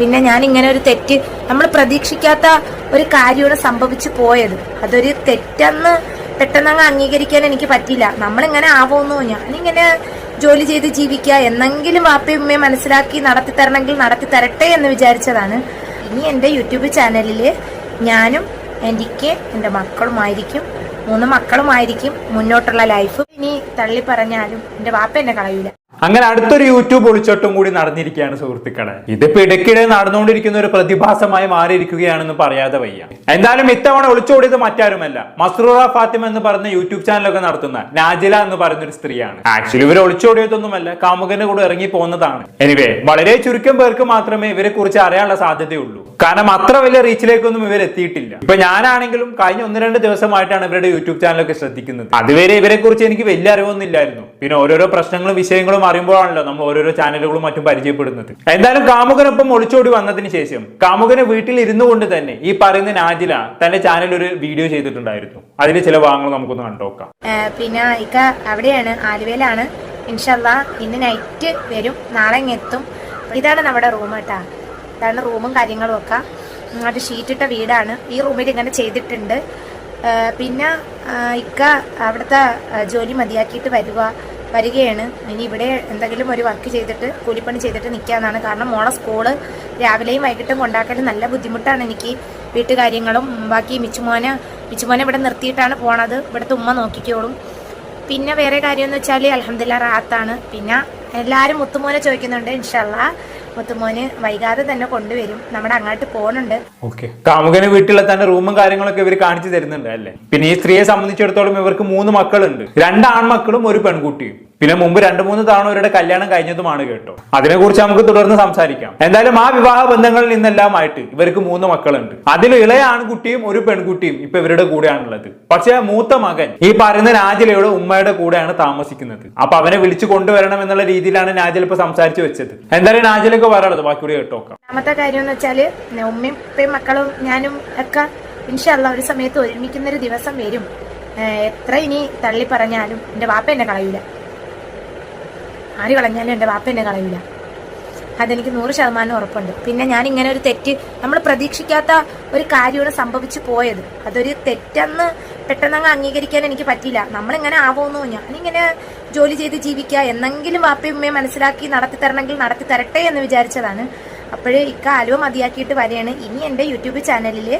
പിന്നെ ഞാൻ ഇങ്ങനെ ഒരു തെറ്റ് നമ്മൾ പ്രതീക്ഷിക്കാത്ത ഒരു കാര്യമാണ് സംഭവിച്ചു പോയത്. അതൊരു തെറ്റെന്ന് പെട്ടെന്ന് അങ്ങ് അംഗീകരിക്കാൻ എനിക്ക് പറ്റില്ല നമ്മളിങ്ങനെ ആവുമെന്നോ ഞാനിങ്ങനെ ജോലി ചെയ്ത് ജീവിക്കുക എന്നെങ്കിലും വാപ്പയും ഉമ്മയും മനസ്സിലാക്കി നടത്തി തരണമെങ്കിൽ നടത്തി തരട്ടെ എന്ന് വിചാരിച്ചതാണ്. ഇനി എന്റെ യൂട്യൂബ് ചാനലിൽ ഞാനും എനിക്ക് എന്റെ മക്കളുമായിരിക്കും മൂന്ന് മക്കളുമായിരിക്കും മുന്നോട്ടുള്ള ലൈഫ്. ഇനി തള്ളി പറഞ്ഞാലും എന്റെ വാപ്പ എന്നെ കളയൂല. അങ്ങനെ അടുത്തൊരു യൂട്യൂബ് ഒളിച്ചോട്ടം കൂടി നടന്നിരിക്കുകയാണ് സുഹൃത്തുക്കളെ. ഇതിപ്പോ ഇടയ്ക്കിടെ നടന്നുകൊണ്ടിരിക്കുന്ന ഒരു പ്രതിഭാസമായി മാറിയിരിക്കുകയാണെന്ന് പറയാതെ വയ്യ. എന്തായാലും ഇത്തവണ ഒളിച്ചോടിയത് മറ്റാരുമല്ല. മസ്റൂറ ഫാത്തിമ എന്ന് പറഞ്ഞ യൂട്യൂബ് ചാനലൊക്കെ നടത്തുന്ന നാജില എന്ന് പറയുന്ന ഒരു സ്ത്രീയാണ്. ആക്ച്വലി ഇവർ ഒളിച്ചോടിയതൊന്നുമല്ല കാമുകന്റെ കൂടെ ഇറങ്ങി പോകുന്നതാണ് എനിവേ വളരെ ചുരുക്കം പേർക്ക് മാത്രമേ ഇവരെ കുറിച്ച് അറിയാനുള്ള സാധ്യതയുള്ളൂ. കാരണം അത്ര വലിയ റീച്ചിലേക്കൊന്നും ഇവർ എത്തിയിട്ടില്ല. ഇപ്പൊ ഞാനാണെങ്കിലും കഴിഞ്ഞ ഒന്ന് രണ്ട് ദിവസമായിട്ടാണ് ഇവരുടെ യൂട്യൂബ് ചാനലൊക്കെ ശ്രദ്ധിക്കുന്നത്. അതുവരെ ഇവരെ കുറിച്ച് എനിക്ക് വലിയ അറിവൊന്നും ഇല്ലായിരുന്നു. പിന്നെ ഓരോരോ പ്രശ്നങ്ങളും വിഷയങ്ങളും അറിയുമ്പോഴാണല്ലോ നമ്മൾ ഓരോരോ ചാനലുകളും മറ്റും പരിചയപ്പെടുന്നത്. എന്തായാലും കാമുകനൊപ്പം ഒളിച്ചോടി വന്നതിന് ശേഷം കാമുകന് വീട്ടിൽ ഇരുന്നു കൊണ്ട് തന്നെ ഈ പറയുന്ന നാജില തന്റെ ചാനലിൽ ഒരു വീഡിയോ ചെയ്തിട്ടുണ്ടായിരുന്നു. അതിന്റെ ചില ഭാഗങ്ങൾ നമുക്കൊന്ന് കണ്ടുനോക്കാം ഏഹ് പിന്നെ ഇക്ക അവിടെയാണ് ആലുവയിലാണ്. ഇൻഷല്ല ഇന്ന് നൈറ്റ് വരും. നാളെ എത്തും. ഇതാണ് നമ്മുടെ റൂം കേട്ടാ ഇതാണ് റൂമും കാര്യങ്ങളും ഒക്കെ. അത് ഷീറ്റിട്ട വീടാണ്. ഈ റൂമിൽ ഇങ്ങനെ ചെയ്തിട്ടുണ്ട്. പിന്നെ ഇക്ക അവിടുത്തെ ജോലി മതിയാക്കിയിട്ട് വരിക വരികയാണ്. ഇനി ഇവിടെ എന്തെങ്കിലും ഒരു വർക്ക് ചെയ്തിട്ട് കൂലിപ്പണി ചെയ്തിട്ട് നിൽക്കാന്നാണ് കാരണം മോളെ സ്കൂൾ രാവിലെയും വൈകിട്ടും കൊണ്ടാക്കേണ്ട നല്ല ബുദ്ധിമുട്ടാണ് എനിക്ക് വീട്ടുകാര്യങ്ങളും. ബാക്കി മിച്ചുമോനെ മിച്ചുമോനെ ഇവിടെ നിർത്തിയിട്ടാണ് പോണത്. ഇവിടുത്തെ ഉമ്മ നോക്കിക്കോളും. പിന്നെ വേറെ കാര്യം എന്ന് വെച്ചാൽ അലഹമില്ല റാത്താണ്. പിന്നെ എല്ലാവരും മുത്തുമോനെ ചോദിക്കുന്നുണ്ട് ഇൻഷല്ല മുത്തുമോന് വൈകാതെ തന്നെ കൊണ്ടുവരും. നമ്മുടെ അങ്ങോട്ട് പോണുണ്ട്. ഓക്കെ കാമുകന് വീട്ടിലെ തന്നെ റൂമും കാര്യങ്ങളൊക്കെ ഇവർ കാണിച്ചു തരുന്നുണ്ട് അല്ലേ? പിന്നെ ഈ സ്ത്രീയെ സംബന്ധിച്ചിടത്തോളം ഇവർക്ക് മൂന്ന് മക്കളുണ്ട്. രണ്ട് ആൺമക്കളും ഒരു പെൺകുട്ടിയും. പിന്നെ മുമ്പ് രണ്ടു മൂന്ന് തവണ ഇവരുടെ കല്യാണം കഴിഞ്ഞതുമാണ് കേട്ടോ. അതിനെക്കുറിച്ച് നമുക്ക് തുടർന്ന് സംസാരിക്കാം. എന്തായാലും ആ വിവാഹ ബന്ധങ്ങളിൽ നിന്നെല്ലാമായിട്ട് ഇവർക്ക് മൂന്ന് മക്കളുണ്ട്. അതിൽ ഇളയ ആൺകുട്ടിയും ഒരു പെൺകുട്ടിയും ഇപ്പൊ ഇവരുടെ കൂടെയാണുള്ളത്. പക്ഷെ മൂത്ത മകൻ ഈ പറയുന്ന രാജിലയുടെ ഉമ്മയുടെ കൂടെയാണ് താമസിക്കുന്നത്. അപ്പൊ അവനെ വിളിച്ചു കൊണ്ടുവരണം എന്നുള്ള രീതിയിലാണ് നാജിൽ ഇപ്പൊ സംസാരിച്ചു വെച്ചത്. എന്തായാലും നാജിലൊക്കെ പറയാനുള്ളത് ബാക്കിയൂടെ കേട്ടോക്കാം രണ്ടാമത്തെ കാര്യം എന്ന് വെച്ചാൽ ഉമ്മയും ഉപ്പയും മക്കളും ഞാനും ഒക്കെ ഇൻഷല്ല ഒരു സമയത്ത് ഒരുമിക്കുന്ന ഒരു ദിവസം വരും. എത്ര ഇനി തള്ളി പറഞ്ഞാലും എന്റെ വാപ്പ എന്നെ കളയില്ല ആര് കളഞ്ഞാലും എന്റെ വാപ്പ എന്നെ കളയൂല. അതെനിക്ക് നൂറ് ശതമാനം ഉറപ്പുണ്ട്. പിന്നെ ഞാൻ ഇങ്ങനെ ഒരു തെറ്റ് നമ്മൾ പ്രതീക്ഷിക്കാത്ത ഒരു കാര്യമാണ് സംഭവിച്ചു പോയത്. അതൊരു തെറ്റെന്ന് പെട്ടെന്ന് അങ്ങ് അംഗീകരിക്കാൻ എനിക്ക് പറ്റില്ല നമ്മളിങ്ങനെ ആവുന്നു ഞാനിങ്ങനെ ജോലി ചെയ്ത് ജീവിക്കുക എന്നെങ്കിലും വാപ്പയും ഉമ്മയും മനസ്സിലാക്കി നടത്തി തരണമെങ്കിൽ നടത്തി തരട്ടെ എന്ന് വിചാരിച്ചതാണ്. അപ്പോഴേ ഇക്ക മതിയാക്കിയിട്ട് വരെയാണ് ഇനി എന്റെ യൂട്യൂബ് ചാനലിൽ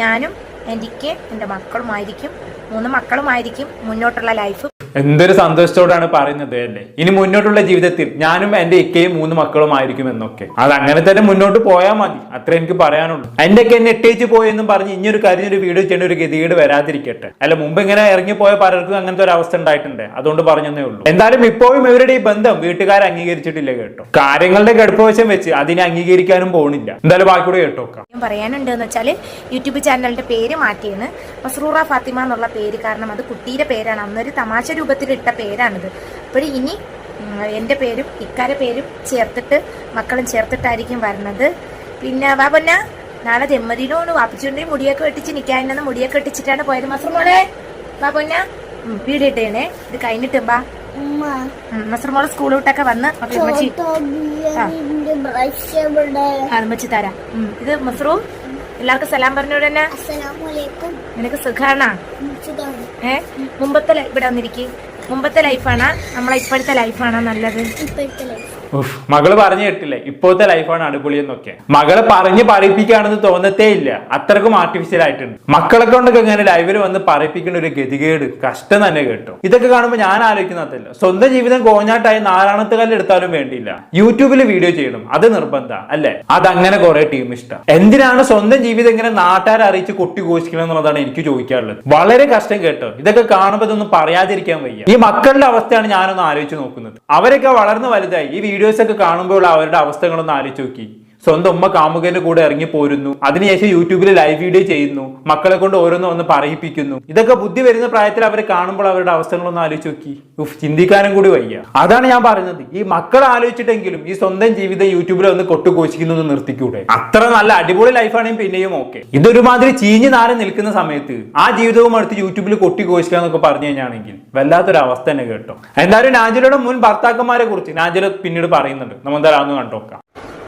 ഞാനും എനിക്ക് എന്റെ മക്കളുമായിരിക്കും മൂന്ന് മക്കളുമായിരിക്കും മുന്നോട്ടുള്ള ലൈഫ് എന്തൊരു സന്തോഷത്തോടാണ് പറയുന്നത് അല്ലേ? ഇനി മുന്നോട്ടുള്ള ജീവിതത്തിൽ ഞാനും എന്റെ ഇക്കയും മൂന്ന് മക്കളും ആയിരിക്കും എന്നൊക്കെ അത് അങ്ങനെ തന്നെ മുന്നോട്ട് പോയാൽ മതി. അത്ര എനിക്ക് പറയാനുള്ളൂ. എന്റെ ഒക്കെ എന്നെ ഇട്ടേച്ച് പോയെന്നും പറഞ്ഞ് ഇനിയൊരു കാര്യം ഒരു വീഡിയോ ചെയ്യേണ്ട ഒരു ഗതികേട് വരാതിരിക്കട്ടെ. അല്ല മുമ്പ് ഇങ്ങനെ ഇറങ്ങിപ്പോയ പലർക്കും അങ്ങനത്തെ ഒരു അവസ്ഥ ഉണ്ടായിട്ടുണ്ട്. അതുകൊണ്ട് പറഞ്ഞതേ ഉള്ളൂ. എന്തായാലും ഇപ്പോഴും ഇവരുടെ ഈ ബന്ധം വീട്ടുകാർ അംഗീകരിച്ചിട്ടില്ല കേട്ടോ. കാര്യങ്ങളുടെ ഗർഭവശം വെച്ച് അതിനെ അംഗീകരിക്കാനും പോണില്ല. എന്തായാലും ബാക്കിയൂടെ കേട്ടോക്കാം. പറയാനുണ്ട് എന്ന് വെച്ചാൽ യൂട്യൂബ് ചാനലിന്റെ പേര് മാറ്റിയാണ് മസ്റൂറ ഫാത്തിമ എന്നുള്ള പേര്. കാരണം അത് കുട്ടിയുടെ പേരാണ്. അന്നൊരു തമാശ രൂപത്തിലിട്ട പേരാണിത്. അപ്പോൾ ഇനി എന്റെ പേരും ഇക്കാരെ പേരും ചേർത്തിട്ട് മക്കളും ചേർത്തിട്ടായിരിക്കും വരുന്നത് പിന്നെ വാ പൊന്ന നാളെ ജന്മദിനമാണ്. വാപ്പിച്ചുണ്ടെങ്കിൽ മുടിയൊക്കെ വെട്ടിച്ച് നിൽക്കാനെന്ന് മുടിയൊക്കെ വെട്ടിച്ചിട്ടാണ് പോയത് മസർ മോളെ. വാ പൊന്ന വീടിട്ടേണേ ഇത് കഴിഞ്ഞിട്ട് വാ. മസർ മോളെ സ്കൂൾ വിട്ടൊക്കെ വന്ന് അമ്മച്ചി തരാ. ഇത് മസറും. എല്ലാവർക്കും സലാം പറഞ്ഞോടന്നെ നിനക്ക് സുഖാണാ? മുമ്പത്തെ ഇവിടെ വന്നിരിക്കും. മുമ്പത്തെ ലൈഫാണ് നമ്മളെ ഇപ്പോഴത്തെ ലൈഫാണ് നല്ലത്? ഇപ്പോഴത്തെ ലൈഫ് മകൾ പറഞ്ഞു കേട്ടില്ലേ? ഇപ്പോഴത്തെ ലൈഫാണ് അടിപൊളി എന്നൊക്കെ. മകളെ പറഞ്ഞ് പറയിപ്പിക്കുകയാണെന്ന് തോന്നത്തേ ഇല്ല. അത്രക്കും ആർട്ടിഫിഷ്യൽ ആയിട്ടുണ്ട്. മക്കളെ കൊണ്ടൊക്കെ ഇങ്ങനെ ലൈവിൽ വന്ന് പറയിപ്പിക്കുന്ന ഒരു ഗതികേട് കഷ്ടം തന്നെ കേട്ടോ. ഇതൊക്കെ കാണുമ്പോൾ ഞാൻ ആലോചിക്കുന്നതല്ല. സ്വന്തം ജീവിതം കോഞ്ഞാട്ടായി നാലാണത്തെ കല്ല് എടുത്താലും വേണ്ടിയില്ല. യൂട്യൂബിൽ വീഡിയോ ചെയ്യണം. അത് നിർബന്ധ അല്ലെ? അതങ്ങനെ കുറെ ടീം ഇഷ്ടം. എന്തിനാണ് സ്വന്തം ജീവിതം ഇങ്ങനെ നാട്ടുകാരെ അറിയിച്ച് കുട്ടി ഘോഷിക്കണം എന്നുള്ളതാണ് എനിക്ക് ചോദിക്കാറുള്ളത് വളരെ കഷ്ടം കേട്ടോ. ഇതൊക്കെ കാണുമ്പോൾ ഇതൊന്നും പറയാതിരിക്കാൻ വയ്യ. ഈ മക്കളുടെ അവസ്ഥയാണ് ഞാനൊന്ന് ആലോചിച്ച് നോക്കുന്നത്. അവരൊക്കെ വളർന്നു വലുതായി. ഈ വീഡിയോസ് ഒക്കെ കാണുമ്പോൾ അവരുടെ അവസ്ഥകളൊന്ന് ആലോചിച്ച് നോക്കി. സ്വന്തം ഉമ്മ കാമുകന്റെ കൂടെ ഇറങ്ങി പോരുന്നു. അതിനുശേഷം യൂട്യൂബിൽ ലൈവ് വീഡിയോ ചെയ്യുന്നു. മക്കളെ കൊണ്ട് ഓരോന്നും ഒന്ന് പറയിപ്പിക്കുന്നു. ഇതൊക്കെ ബുദ്ധി വരുന്ന പ്രായത്തിൽ അവരെ കാണുമ്പോൾ അവരുടെ അവസ്ഥകളൊന്നും ആലോചിച്ച് നോക്കി. ഉഫ് ചിന്തിക്കാനും കൂടി വയ്യ. അതാണ് ഞാൻ പറയുന്നത്. ഈ മക്കൾ ആലോചിച്ചിട്ടെങ്കിലും ഈ സ്വന്തം ജീവിതം യൂട്യൂബിൽ ഒന്ന് കൊട്ടുകോശിക്കുന്നു നിർത്തിക്കൂടെ? അത്ര നല്ല അടിപൊളി ലൈഫാണെങ്കിൽ പിന്നെയും ഓക്കെ ഇതൊരുമാതിരി ചീഞ്ഞു നാരം നിൽക്കുന്ന സമയത്ത് ആ ജീവിതവും അടുത്ത് യൂട്യൂബിൽ കൊട്ടിക്കോശിക്കുക എന്നൊക്കെ പറഞ്ഞു കഴിഞ്ഞാണെങ്കിൽ വല്ലാത്തൊരു അവസ്ഥ തന്നെ കേട്ടോ. എന്തായാലും നാഞ്ചലയുടെ മുൻ ഭർത്താക്കന്മാരെ കുറിച്ച് നാഞ്ചല പിന്നീട് പറയുന്നുണ്ട്. നമ്മൾ എന്തായാലും അന്ന് കണ്ടോക്കാം.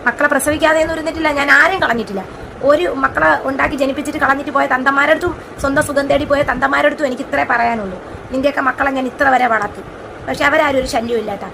മക്കളെ പ്രസവിക്കാതെ ഒന്നും ഇരുന്നിട്ടില്ല ഞാൻ ആരെയും കളഞ്ഞിട്ടില്ല. ഒരു മക്കളെ ഉണ്ടാക്കി ജനിപ്പിച്ചിട്ട് കളഞ്ഞിട്ട് പോയ തന്തമാരടുത്തും സ്വന്തം സുഖം തേടി പോയ തന്തമാരടുത്തും എനിക്ക് ഇത്രേ പറയാനുള്ളൂ. നിന്റെയൊക്കെ മക്കളെ ഞാൻ ഇത്ര വരെ വളർത്തി. പക്ഷെ അവരാരും ഒരു ശല്യവും ഇല്ലാത്ത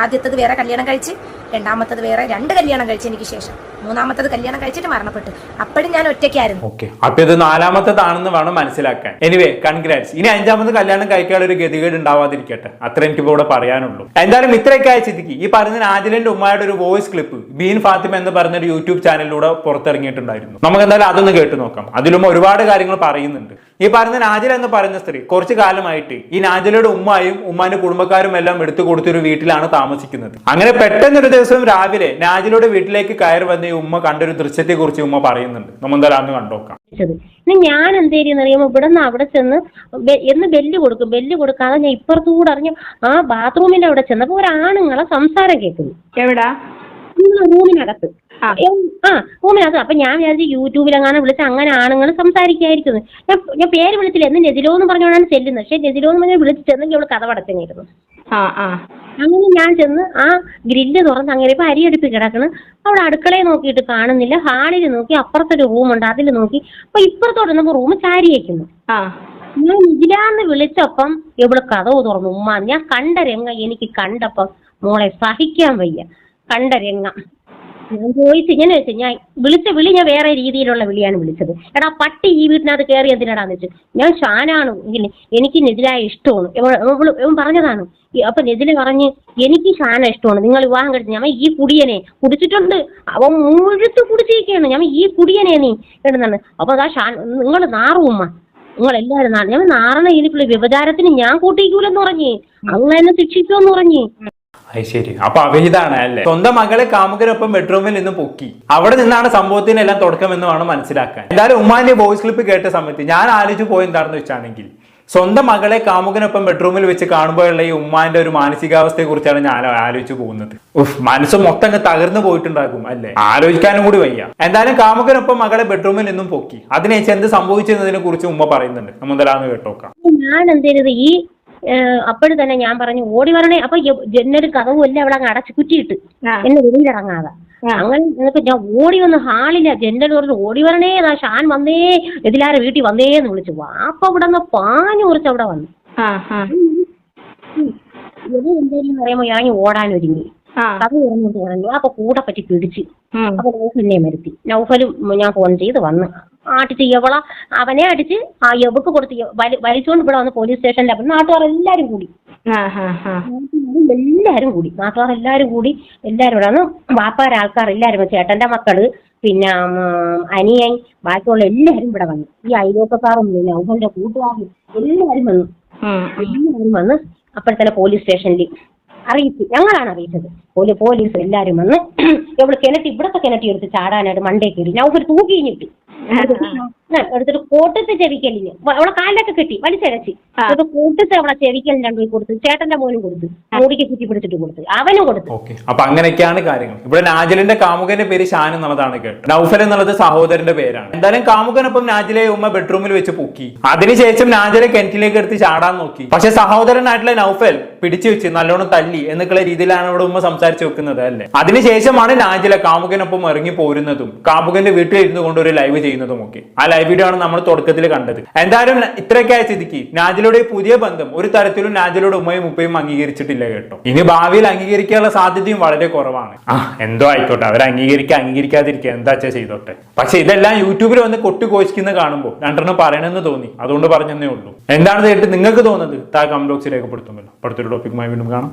ആദ്യത്തത് വേറെ കല്യാണം കഴിച്ച് രണ്ടാമത്തത് വേറെ രണ്ട് കല്യാണം കഴിച്ചതിന് ശേഷം. മൂന്നാമത്തത് കല്യാണം കഴിച്ചിട്ട് മരണപ്പെട്ടു. അപ്പോഴും ഞാൻ ഒറ്റയ്ക്കായിരുന്നു. ഓക്കെ അപ്പൊ ഇത് നാലാമത്തതാണെന്ന് വേണം മനസ്സിലാക്കാൻ. എനിവേ കൺഗ്രാറ്റ്സ് ഇനി അഞ്ചാമത് കല്യാണം കഴിക്കാനുള്ള ഒരു ഗതികേട് ഉണ്ടാവാതിരിക്കട്ടെ. അത്ര എനിക്ക് ഇവിടെ പറയാനുള്ളൂ. എന്തായാലും ഇത്രയൊക്കെ അയച്ചിരിക്കും ഈ പറഞ്ഞ ആദിലിന്റെ ഉമ്മയുടെ ഒരു വോയിസ് ക്ലിപ്പ് ബീൻ ഫാത്തിമ എന്ന് പറഞ്ഞ ഒരു യൂട്യൂബ് ചാനലിലൂടെ പുറത്തിറങ്ങിയിട്ടുണ്ടായിരുന്നു. നമുക്ക് എന്തായാലും അതൊന്ന് കേട്ടു നോക്കാം. അതിലും ഒരുപാട് കാര്യങ്ങൾ പറയുന്നുണ്ട്. ഈ പറഞ്ഞ നാജില എന്ന് പറയുന്ന സ്ത്രീ കുറച്ചു കാലമായിട്ട് ഈ നാജിലയുടെ ഉമ്മയും ഉമ്മാന്റെ കുടുംബക്കാരും എല്ലാം എടുത്തു കൊടുത്തൊരു വീട്ടിലാണ് താമസിക്കുന്നത്. അങ്ങനെ പെട്ടെന്നൊരു ദിവസം രാവിലെ നാജിലയുടെ വീട്ടിലേക്ക് കയറി വന്ന ഈ ഉമ്മ കണ്ടൊരു ദൃശ്യത്തെ കുറിച്ച് ഉമ്മ പറയുന്നുണ്ട്. നമ്മൾ എന്തായാലും അന്ന് കണ്ടോക്കാം ഇനി ഞാൻ എന്തേരിയെന്ന് അറിയുമ്പോൾ ഇവിടെ നിന്ന് അവിടെ ചെന്ന് എന്ന് ബെല്ല് കൊടുക്കും. ബെല്ല് കൊടുക്കാതെ ഞാൻ ഇപ്പുറത്തുകൂടെ അറിഞ്ഞു ആ ബാത്റൂമിന്റെ അവിടെ ചെന്നപ്പോ ഒരാണുങ്ങളെ സംസാരം കേൾക്കുന്നു. എവിടാ? റൂമിനകത്ത്. ആ. റൂമിനകത്ത്. അപ്പൊ ഞാൻ വിചാരിച്ചു യൂട്യൂബിലെങ്ങാനും വിളിച്ച് അങ്ങനെ ആണുങ്ങൾ സംസാരിക്കായിരിക്കുന്നു ഞാൻ ഞാൻ പേര് വിളിച്ചില്ല. എന്ന് നെതിലോ എന്ന് പറഞ്ഞോണ്ടാണ് ചെല്ലുന്നത്. പക്ഷെ നെതിലോ എന്ന് പറഞ്ഞാൽ വിളിച്ച് ചെന്നെങ്കിൽ അവൾ കഥ ആ അങ്ങനെ ഞാൻ ചെന്ന് ആ ഗ്രില്ല് തുറന്ന് അങ്ങനെ ഇപ്പൊ അരിയടുപ്പ് കിടക്കണ്. അവിടെ അടുക്കളയെ നോക്കിയിട്ട് കാണുന്നില്ല. ഹാളിൽ നോക്കി അപ്പുറത്തൊരു റൂമുണ്ട്. അതിൽ നോക്കി. അപ്പൊ ഇപ്പുറത്തോട്ട് നമ്മൾ റൂം ചാരിയേക്കുന്നു ഞാൻ ഇതിലാന്ന് വിളിച്ചപ്പം ഇവൾ കഥവ് തുറന്നു ഉമ്മ ഞാൻ കണ്ട രംഗം എനിക്ക് കണ്ടപ്പം മോളെ സഹിക്കാൻ വയ്യ. കണ്ട രംഗം ഞാൻ ചോദിച്ചു ഇങ്ങനെ വെച്ചു ഞാൻ വിളിച്ച വിളി ഞാൻ വേറെ രീതിയിലുള്ള വിളിയാണ് വിളിച്ചത്. എടാ പട്ടി ഈ വീട്ടിനകത്ത് കയറി എന്തിനാടാന്ന് വെച്ചു ഞാൻ ഷാനാണ്. എനിക്ക് നെതിലായ ഇഷ്ടമാണ്. ഇവൻ പറഞ്ഞതാണ്. അപ്പൊ നെതിൽ പറഞ്ഞ് എനിക്ക് ഷാന ഇഷ്ടമാണ്. നിങ്ങൾ വിവാഹം കഴിച്ചു ഞാൻ ഈ കുടിയനെ കുടിച്ചിട്ടുണ്ട്. അവൻ മുഴുത്ത് കുടിച്ചിരിക്കുകയാണ്. ഞാൻ ഈ കുടിയനെ നീ എന്നാണ് അപ്പൊ അതാ ഷാൻ നിങ്ങൾ നാറുമ്മ നിങ്ങൾ എല്ലാവരും ഞാൻ നാറണ ഇതിലുള്ള വ്യവചാരത്തിന് ഞാൻ കൂട്ടിക്കൂലെന്ന് പറഞ്ഞ്. അങ്ങനെ ശിക്ഷിക്കുമെന്ന് പറഞ്ഞ്. അത് ശരി. അപ്പൊ അവിഹിതാണ് അല്ലേ? സ്വന്തം മകളെ കാമുകരൊപ്പം ബെഡ്റൂമിൽ നിന്ന് പൊക്കി. അവിടെ നിന്നാണ് സംഭവത്തിനെല്ലാം തുടക്കം എന്ന് വേണം മനസ്സിലാക്കാൻ. എന്തായാലും ഉമ്മാന്റെ വോയിസ് ക്ലിപ്പ് കേട്ട സമയത്ത് ഞാൻ ആലോചിച്ച് പോയി എന്താണെന്ന് വെച്ചാണെങ്കിൽ സ്വന്തം മകളെ കാമുകനൊപ്പം ബെഡ്റൂമിൽ വെച്ച് കാണുമ്പോഴുള്ള ഈ ഉമ്മാന്റെ ഒരു മാനസികാവസ്ഥയെ കുറിച്ചാണ് ഞാൻ ആലോചിച്ചു പോകുന്നത്. ഉഫ് മനസ്സ് മൊത്തം അങ്ങ് തകർന്നു പോയിട്ടുണ്ടാകും അല്ലേ? ആലോചിക്കാനും കൂടി വയ്യ. എന്തായാലും കാമുകനൊപ്പം മകളെ ബെഡ്റൂമിൽ നിന്നും പൊക്കി. അതിനെ എന്ത് സംഭവിച്ചതിനെ കുറിച്ച് ഉമ്മ പറയുന്നുണ്ട്. എന്തായാലും കേട്ടോക്കാം. ഞാൻ എന്തെങ്കിലും ഈ അപ്പോഴും തന്നെ ഞാൻ പറഞ്ഞു ഓടി വരണേ. അപ്പൊ യ- ജനൽ കഥവും എല്ലാം അവിടെ അങ്ങ് അടച്ചു കുറ്റിയിട്ട്. ആ. എന്നെ വെളിയിലിറങ്ങാതെ അങ്ങനെ എന്നിട്ട് ഞാൻ ഓടി വന്ന് ഹാളില്ല ജനൽ പറഞ്ഞു ഓടി വരണേ ദാ ഷാൻ വന്നേ എതിലാരെ വീട്ടിൽ വന്നേ എന്ന് വിളിച്ചു. വാപ്പ ഇവിടെ നിന്ന് പാഞ്ഞു കുറിച്ച് അവിടെ വന്നു. എന്തെങ്കിലും ആ. ഇത് പറയുമ്പോ ഞാൻ ഓടാൻ ഒരുങ്ങി. കഥ തുറന്നിട്ട് പറഞ്ഞു അപ്പൊ കൂടെ പറ്റി പിടിച്ച്. അപ്പൊ നൗഫലിനെ വരുത്തി. നൗഫലും ഞാൻ ഫോൺ ചെയ്ത് വന്ന്. ആട്ടിച്ച് എവള അവനെ അടിച്ച് ആ എവക്ക് കൊടുത്ത് വലി വലിച്ചുകൊണ്ട് ഇവിടെ വന്ന് പോലീസ് സ്റ്റേഷനിൽ അപ്പൊ നാട്ടുകാർ എല്ലാരും കൂടി. എല്ലാരും കൂടി. നാട്ടുകാർ എല്ലാരും കൂടി എല്ലാരും ഇവിടെ വന്ന് വാപ്പാര ആൾക്കാർ എല്ലാരും ചേട്ടന്റെ മക്കൾ പിന്നെ അനിയൻ ബാക്കിയുള്ള എല്ലാരും ഇവിടെ വന്നു. ഈ അയലോക്കക്കാരും പിന്നെ അവന്റെ കൂട്ടുകാരും എല്ലാരും വന്നു. എല്ലാരും വന്ന് അപ്പോഴത്തെ പോലീസ് സ്റ്റേഷനിൽ അറിയിച്ചു ഞങ്ങളാണ് അറിയിച്ചത്. പോലീ പോലീസ് എല്ലാരും വന്ന് ഇവൾ കിണറ്റി ഇവിടത്തെ കിണറ്റി എടുത്ത് ചാടാനായിട്ട് മണ്ടേ കയറി. ഞാൻ ഒരു തൂക്കി കഴിഞ്ഞിട്ട് എടുത്തിട്ട് കോട്ടത്തെ ചെവിക്കലിന്. അവളെ കാലിലൊക്കെ കിട്ടി. വലിച്ചരച്ചി അത് എന്നിട്ട് കൂട്ടത്തെ അവളെ ചെവിക്കലിന് രണ്ടു കൊടുത്തു. ചേട്ടന്റെ മോനും കൊടുത്തു. മോടിക്ക് കുറ്റി പിടിച്ചിട്ട് കൊടുത്തു. അവനും കൊടുത്തു. ഓക്കെ. അപ്പൊ അങ്ങനെയൊക്കെയാണ് കാര്യങ്ങൾ. ഇവിടെ നാജലിന്റെ കാമുകന്റെ പേര് ഷാൻ എന്നുള്ളതാണ് കേട്ടോ നൗഫൽ എന്നുള്ളത് സഹോദരന്റെ പേരാണ്. എന്തായാലും കാമുകനൊപ്പം നാജിലെ ഉമ്മ ബെഡ്റൂമിൽ വെച്ച് പൊക്കി. അതിനുശേഷം നാജിലെ കെന്റിലേക്ക് എടുത്ത് ചാടാൻ നോക്കി. പക്ഷെ സഹോദരനായിട്ടുള്ള നൗഫൽ പിടിച്ചു വെച്ച് നല്ലോണം തല്ലി എന്നൊക്കെയുള്ള രീതിയിലാണ് അവിടെ ഉമ്മ സംസാരിച്ചു വെക്കുന്നത് അല്ലേ? അതിനുശേഷമാണ് നാജില കാമുകനൊപ്പം ഇറങ്ങി പോരുന്നതും കാമുകന്റെ വീട്ടിൽ ഇരുന്നു കൊണ്ട് ഒരു ലൈവ് ചെയ്യുന്നതും ഒക്കെ ആ വീഡിയോ ആണ് നമ്മൾ തുടക്കത്തിൽ കണ്ടത്. എന്തായാലും ഇത്രയൊക്കെ ആയ സ്ഥിതിക്ക് നാജിലയുടെ പുതിയ ബന്ധം ഒരു തരത്തിലും നാജിലയുടെ ഉമ്മയും ഉപ്പയും അംഗീകരിച്ചിട്ടില്ല കേട്ടോ. ഇനി ഭാവിയിൽ അംഗീകരിക്കാനുള്ള സാധ്യതയും വളരെ കുറവാണ്. ആ എന്തോ ആയിക്കോട്ടെ. അവർ അംഗീകരിക്കുക അംഗീകരിക്കാതിരിക്കുക എന്താ വെച്ചാൽ ചെയ്തോട്ടെ? പക്ഷെ ഇതെല്ലാം യൂട്യൂബിൽ വന്ന് കൊട്ടി കോശിക്കുന്ന കാണുമ്പോൾ രണ്ടെണ്ണം പറയണമെന്ന് തോന്നി. അതുകൊണ്ട് പറഞ്ഞതേ ഉള്ളൂ. എന്താണ് കേട്ട് നിങ്ങൾക്ക് തോന്നുന്നത്? താ കമന്റ് ബോക്സിൽ രേഖപ്പെടുത്തുമല്ലോ. അടുത്തൊരു ടോപ്പിക്കുമായി വീണ്ടും കാണാം.